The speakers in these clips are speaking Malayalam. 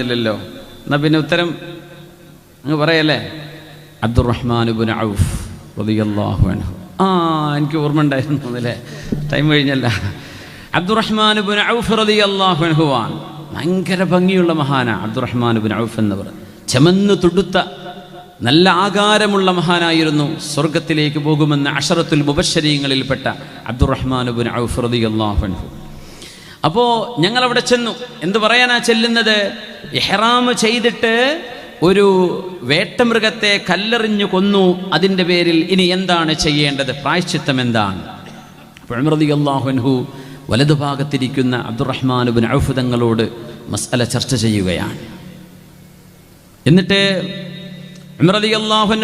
ില്ലല്ലോ എന്നാ പിന്നെ ഉത്തരം അങ്ങ് പറയല്ലേ? അബ്ദുറഹ്മാനുബുൻ ഔഫ് റളിയല്ലാഹു അൻഹു. ആ എനിക്ക് ഓർമ്മ ഉണ്ടായിരുന്നു അല്ലേ ടൈം കഴിഞ്ഞല്ല. അബ്ദുറഹ്മാനുബുൻ ഔഫ് റളിയല്ലാഹു അൻഹുവാൻ ഭയങ്കര ഭംഗിയുള്ള മഹാന അബ്ദുറഹ്മാനുബുൻ ഔഫ് എന്നവർ. ചെമന്ന് തുടുത്ത നല്ല ആകാരമുള്ള മഹാനായിരുന്നു. സ്വർഗത്തിലേക്ക് പോകുമെന്ന അഷറത്തുൽ മുബശ്ശരീങ്ങളിൽപ്പെട്ട അബ്ദുറഹ്മാനുബുൻ ഔഫ് അൻഹു. അപ്പോൾ ഞങ്ങൾ അവിടെ ചെന്നു. എന്ത് പറയാനാ ചെല്ലുന്നത്? ഇഹ്റാം ചെയ്തിട്ട് ഒരു വേട്ടമൃഗത്തെ കല്ലെറിഞ്ഞു കൊന്നു. അതിന്റെ പേരിൽ ഇനി എന്താണ് ചെയ്യേണ്ടത്? പ്രായശ്ചിത്തം എന്താണ്? പഴമൃതി അള്ളാഹുൻഹു വലതുഭാഗത്തിരിക്കുന്ന അബ്ദുറഹ്മാനുബിൻ ഔഫ് തങ്ങളോട് മസ്അല ചർച്ച ചെയ്യുകയാണ്. എന്നിട്ട്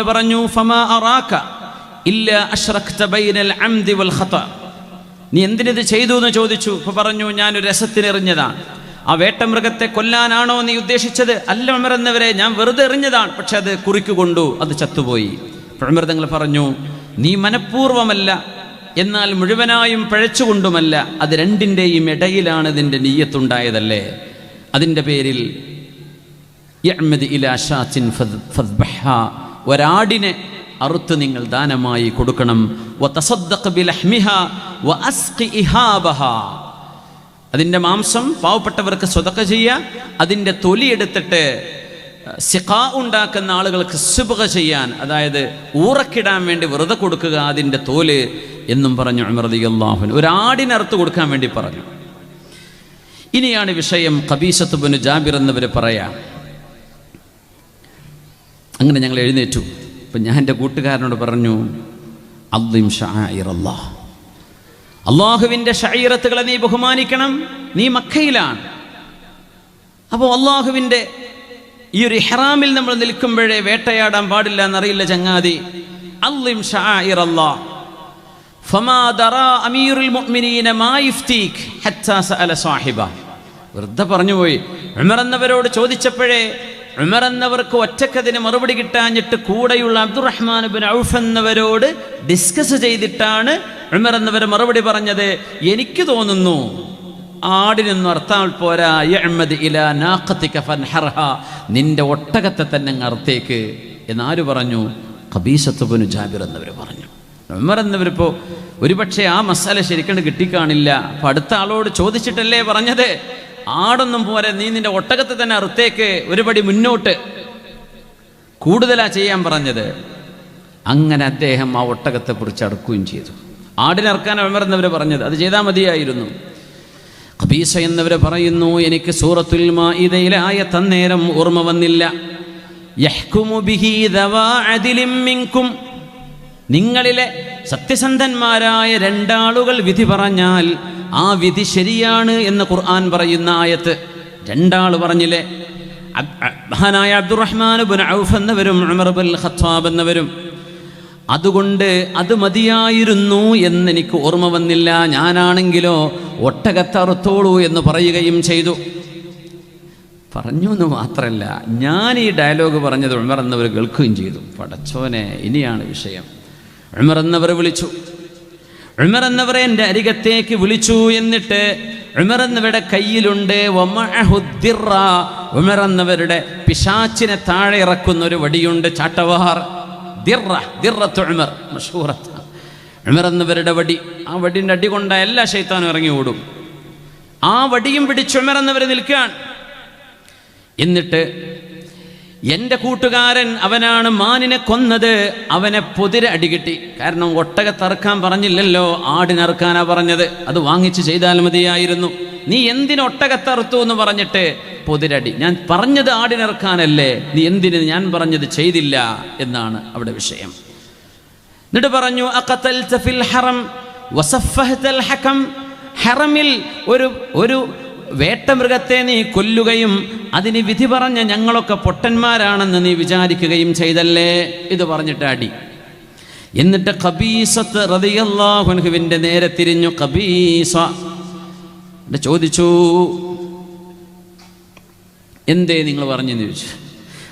പറഞ്ഞു ഫമാ ബൈനൽ അംദി വൽ നീ എന്തിനിത് ചെയ്തു എന്ന് ചോദിച്ചു? ഇപ്പൊ പറഞ്ഞു ഞാൻ ഒരു രസത്തിനെറിഞ്ഞതാണ്. ആ വേട്ടമൃഗത്തെ കൊല്ലാനാണോ നീ ഉദ്ദേശിച്ചത്? അല്ല ഉമർ എന്നവരെ ഞാൻ വെറുതെ എറിഞ്ഞതാണ്. പക്ഷെ അത് കുറിക്ക് കൊണ്ടു അത് ചത്തുപോയി. പ്രമൃതങ്ങൾ പറഞ്ഞു നീ മനഃപൂർവമല്ല എന്നാൽ മുഴുവനായും പഴച്ചുകൊണ്ടുമല്ല അത് രണ്ടിന്റെയും ഇടയിലാണ് ഇതിന്റെ നീയത്തുണ്ടായതല്ലേ? അതിന്റെ പേരിൽ. ഒരാടിനെ അറുത്ത് നിങ്ങൾ ദാനമായി കൊടുക്കണം. അതിന്റെ മാംസം പാവപ്പെട്ടവർക്ക് സ്വതക്ക ചെയ്യുക അതിന്റെ തൊലി എടുത്തിട്ട് സിഖ ഉണ്ടാക്കുന്ന ആളുകൾക്ക് സുബക ചെയ്യാൻ അതായത് ഊറക്കിടാൻ വേണ്ടി വെറുതെ കൊടുക്കുക അതിന്റെ തോൽ എന്നും പറഞ്ഞു അമൃതി അള്ളാഹുൻ ഒരാടിനെ അറുത്ത് കൊടുക്കാൻ വേണ്ടി പറഞ്ഞു. ഇനിയാണ് വിഷയം ഖബീസത്തുബിന് ജാബിർ എന്നിവർ പറയാം. അങ്ങനെ ഞങ്ങൾ എഴുന്നേറ്റു. അപ്പം ഞാൻ എന്റെ കൂട്ടുകാരനോട് പറഞ്ഞു അദ്ദിം ഷായിറല്ലാ അള്ളാഹുവിന്റെ ഷൈറത്തുകളെ നീ ബഹുമാനിക്കണം. നീ മക്കയിലാണ്. അപ്പോൾ അള്ളാഹുവിന്റെ ഈ ഒരു ഹെറാമിൽ നമ്മൾ നിൽക്കുമ്പോഴേ വേട്ടയാടാൻ പാടില്ല എന്നറിയില്ല ചങ്ങാതി. അല്ലിം ഫമാ ദറാ അമീറുൽ മുഅ്മിനീന മാ ഹത്താ സഅല സാഹിബ. വെറുതെ പറഞ്ഞുപോയി. ഉമർ ചോദിച്ചപ്പോഴേ ഉമർ ഒറ്റക്കതിന് മറുപടി കിട്ടാഞ്ഞിട്ട് കൂടെയുള്ള അബ്ദുറഹ്മാൻ ബിൻ ഔഫ് എന്നവരോട് ഡിസ്കസ് ചെയ്തിട്ടാണ് ഉമർ എന്നവർ മറുപടി പറഞ്ഞത്. എനിക്ക് തോന്നുന്നു ആടിനൊന്നും അർത്ഥാൽ പോരാ ഫൻഹർഹ. നിന്റെ ഒട്ടകത്തെ തന്നെ അർത്ഥേക്ക് എന്നാര് പറഞ്ഞു? കബീസത്തുബുനു ജാബിർ എന്നവർ പറഞ്ഞു. ഉമർ എന്നവരിപ്പോൾ ഒരുപക്ഷെ ആ മസാല ശരിക്കും കിട്ടിക്കാണില്ല. അപ്പൊ അടുത്ത ആളോട് ചോദിച്ചിട്ടല്ലേ പറഞ്ഞത്? ആടൊന്നും പോരെ നീ നിന്റെ ഒട്ടകത്തെ തന്നെ അറുത്തേക്ക് ഒരുപടി മുന്നോട്ട്. കൂടുതലാ ചെയ്യാൻ പറഞ്ഞത്. അങ്ങനെ അദ്ദേഹം ആ ഒട്ടകത്തെ കുറിച്ച് അടക്കുകയും ചെയ്തു. ആടിനറക്കാൻ ഉമർ എന്നവർ പറഞ്ഞത് അത് ചെയ്താൽ മതിയായിരുന്നു. ഖബീസ എന്നവർ പറയുന്നു എനിക്ക് സൂറത്തുൽ മാഇദയിലെ ആയ തന്നേരം ഓർമ്മ വന്നില്ല. മിൻകും നിങ്ങളിലെ സത്യസന്ധന്മാരായ രണ്ടാളുകൾ വിധി പറഞ്ഞാൽ ആ വിധി ശരിയാണ് എന്ന് ഖുർആൻ പറയുന്ന ആയത്ത്. രണ്ടാൾ പറഞ്ഞില്ലേ മഹാനായ അബ്ദുറഹ്മാൻ ബുൻ ഔഫ് എന്നവരും ഉമർ ബുൽ ഖത്താബ് എന്നവരും അതുകൊണ്ട് അത് മതിയായിരുന്നു എന്നെനിക്ക് ഓർമ്മ വന്നില്ല. ഞാനാണെങ്കിലോ ഒട്ടകത്തറുത്തോളൂ എന്ന് പറയുകയും ചെയ്തു. പറഞ്ഞു എന്ന് മാത്രമല്ല ഞാൻ ഈ ഡയലോഗ് പറഞ്ഞത് ഉമർ എന്നവർ കേൾക്കുകയും ചെയ്തു. പടച്ചോനെ ഇനിയാണ് വിഷയം. ഉമർ എന്നവർ വിളിച്ചു. ഉമർ എന്നവരെ എന്റെ അരികത്തേക്ക് വിളിച്ചു എന്നിട്ട് ഉമർ കയ്യിലുണ്ട്. ഉമർ എന്നവരുടെ പിശാച്ചിനെ താഴെ ഇറക്കുന്ന ഒരു വടിയുണ്ട് ചാട്ടവാർ ഉമർ മഷൂറത്ത്. ഉമർ എന്നവരുടെ വടി ആ വടിന്റെ അടി കൊണ്ട എല്ലാ ശൈത്താനും ഇറങ്ങി ഓടും. ആ വടിയും പിടിച്ച് ഉമർ എന്നവർ നിൽക്കുകയാണ്. എന്നിട്ട് എന്റെ കൂട്ടുകാരൻ അവനാണ് മാനിനെ കൊന്നത് അവനെ പൊതിര അടികിട്ടി കാരണം ഒട്ടകത്തറുക്കാൻ പറഞ്ഞില്ലല്ലോ ആടിനറക്കാനാ പറഞ്ഞത്. അത് വാങ്ങിച്ച് ചെയ്താൽ മതിയായിരുന്നു. നീ എന്തിനൊട്ടകത്തറുത്തു എന്ന് പറഞ്ഞിട്ട് പൊതിരടി. ഞാൻ പറഞ്ഞത് ആടിനിറക്കാനല്ലേ നീ എന്തിന് ഞാൻ പറഞ്ഞത് ചെയ്തില്ല എന്നാണ് അവിടെ വിഷയം. എന്നിട്ട് പറഞ്ഞു ഫിൽ ഹറം വസഫഹതൽ ഹകം. ഹറമിൽ ഒരു ഒരു വേട്ടമൃഗത്തെ നീ കൊല്ലുകയും അതിന് വിധി പറഞ്ഞ ഞങ്ങളൊക്കെ പൊട്ടന്മാരാണെന്ന് നീ വിചാരിക്കുകയും ചെയ്തല്ലേ ഇത് പറഞ്ഞിട്ട് അടി. എന്നിട്ട് കബീസത്ത് റളിയല്ലാഹുവിന്റെ നേരെ തിരിഞ്ഞു. ഖബീസ എന്നിട്ട് ചോദിച്ചു എന്തേ നിങ്ങൾ പറഞ്ഞെന്ന് ചോദിച്ചു?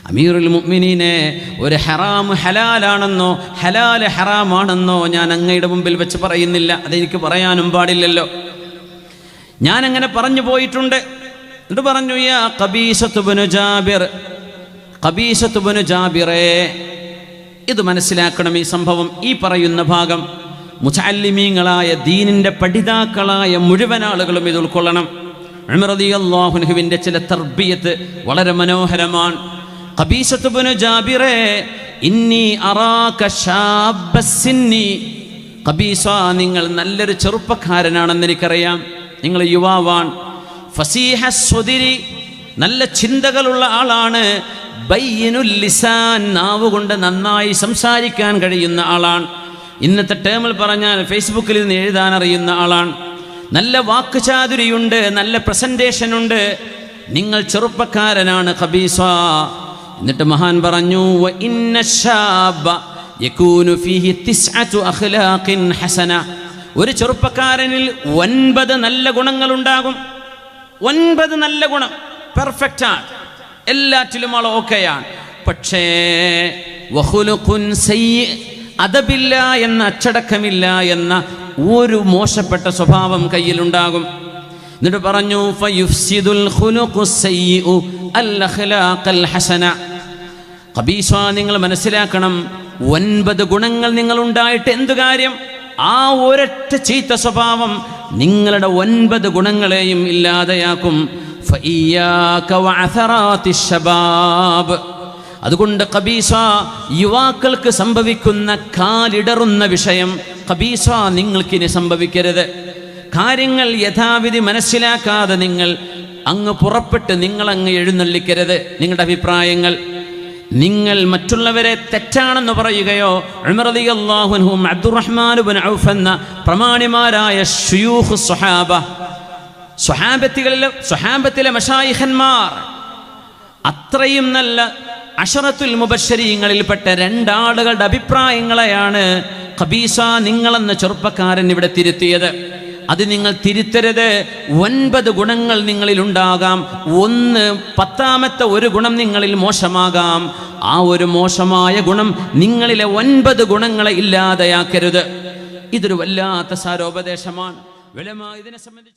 അമീറുൽ മുഅ്മിനീനെ ഒരു ഹറാം ഹലാലാണെന്നോ ഹലാൽ ഹറാമാണെന്നോ ഞാൻ അങ്ങയുടെ മുമ്പിൽ വെച്ച് പറയുന്നില്ല. അതെനിക്ക് പറയാനും പാടില്ലല്ലോ. ഞാൻ അങ്ങനെ പറഞ്ഞു പോയിട്ടുണ്ട്. എന്നിട്ട് പറഞ്ഞു? യാ കബീസത്തുബനു ജാബിർ കബീസത്തുബനു ജാബിറേ ഇത് മനസ്സിലാക്കണം ഈ സംഭവം ഈ പറയുന്ന ഭാഗം. മുചാലിമീങ്ങളായ ദീനിന്റെ പഠിതാക്കളായ മുഴുവൻ ആളുകളും ഇത് ഉൾക്കൊള്ളണം. അള്ളാഹുനുഹുവിന്റെ ചില തർബിയത്ത് വളരെ മനോഹരമാണ്. ഇന്നി അറാക നിങ്ങൾ നല്ലൊരു ചെറുപ്പക്കാരനാണെന്ന് എനിക്കറിയാം. നിങ്ങൾ യുവാവാൻ ഫസീഹ സ്വതിരി നല്ല ചിന്തകളുള്ള ആളാണ്. ബയ്യനുൽ ലിസാൻ. നാവ് കൊണ്ട് നന്നായി സംസാരിക്കാൻ കഴിയുന്ന ആളാണ്. ഇന്നത്തെ ടേമിൽ പറഞ്ഞാൽ ഫേസ്ബുക്കിൽ നിന്ന് എഴുതാൻ അറിയുന്ന ആളാണ്. നല്ല വാക്കുചാതുരിയുണ്ട് നല്ല പ്രസന്റേഷൻ ഉണ്ട്. നിങ്ങൾ ചെറുപ്പക്കാരനാണ് ഖബീസ. എന്നിട്ട് മഹാൻ പറഞ്ഞു "വ ഇന്ന ശാബ യകൂനു ഫീഹി തിസ്അതു അഖ്ലാഖിൻ ഹസന. ഒരു ചെറുപ്പക്കാരനിൽ ഒൻപത് നല്ല ഗുണങ്ങൾ ഉണ്ടാകും ഒൻപത് നല്ല ഗുണം. പെർഫെക്റ്റ് ആണ്. എല്ലാറ്റിലും ആൾ ഓക്കെയാണ് പക്ഷേ അതബില്ല എന്ന അച്ചടക്കമില്ല എന്ന ഒരു മോശപ്പെട്ട സ്വഭാവം കയ്യിലുണ്ടാകും. എന്നിട്ട് പറഞ്ഞു നിങ്ങൾ മനസ്സിലാക്കണം ഒൻപത് ഗുണങ്ങൾ നിങ്ങൾ ഉണ്ടായിട്ട് എന്തു കാര്യം? ആ ഒരൊറ്റ ചീത്ത സ്വഭാവം നിങ്ങളുടെ ഒൻപത് ഗുണങ്ങളെയും ഇല്ലാതെയാക്കും. അതുകൊണ്ട് കബീസ യുവാക്കൾക്ക് സംഭവിക്കുന്ന കാലിടറുന്ന വിഷയം കബീസ നിങ്ങൾക്കിനി സംഭവിക്കരുത്. കാര്യങ്ങൾ യഥാവിധി മനസ്സിലാക്കാതെ നിങ്ങൾ അങ്ങ് പുറപ്പെട്ട് നിങ്ങളങ്ങ് എഴുന്നള്ളിക്കരുത്. നിങ്ങളുടെ അഭിപ്രായങ്ങൾ. നിങ്ങൾ മറ്റുള്ളവരെ തെറ്റാണെന്ന് പറയുകയോ എന്ന പ്രമാണിമാരായ സ്വഹാബത്തികളിലെ സ്വഹാബത്തിലെ മഷായിഹന്മാർ അത്രയും നല്ല അഷറത്തുൽ മുബശ്ശരീങ്ങളിൽപ്പെട്ട രണ്ടാളുകളുടെ അഭിപ്രായങ്ങളെയാണ് ഖബീസ നിങ്ങളെന്ന ചെറുപ്പക്കാരൻ ഇവിടെ തിരുത്തിയത്. അത് നിങ്ങൾ തിരുത്തരുത്. ഒൻപത് ഗുണങ്ങൾ നിങ്ങളിൽ ഉണ്ടാകാം ഒന്ന് പത്താമത്തെ ഒരു ഗുണം നിങ്ങളിൽ മോശമാകാം. ആ ഒരു മോശമായ ഗുണം നിങ്ങളിലെ ഒൻപത് ഗുണങ്ങളെ ഇല്ലാതെയാക്കരുത്. ഇതൊരു വല്ലാത്ത സാരോപദേശമാണ്. ഇതിനെ സംബന്ധിച്ച്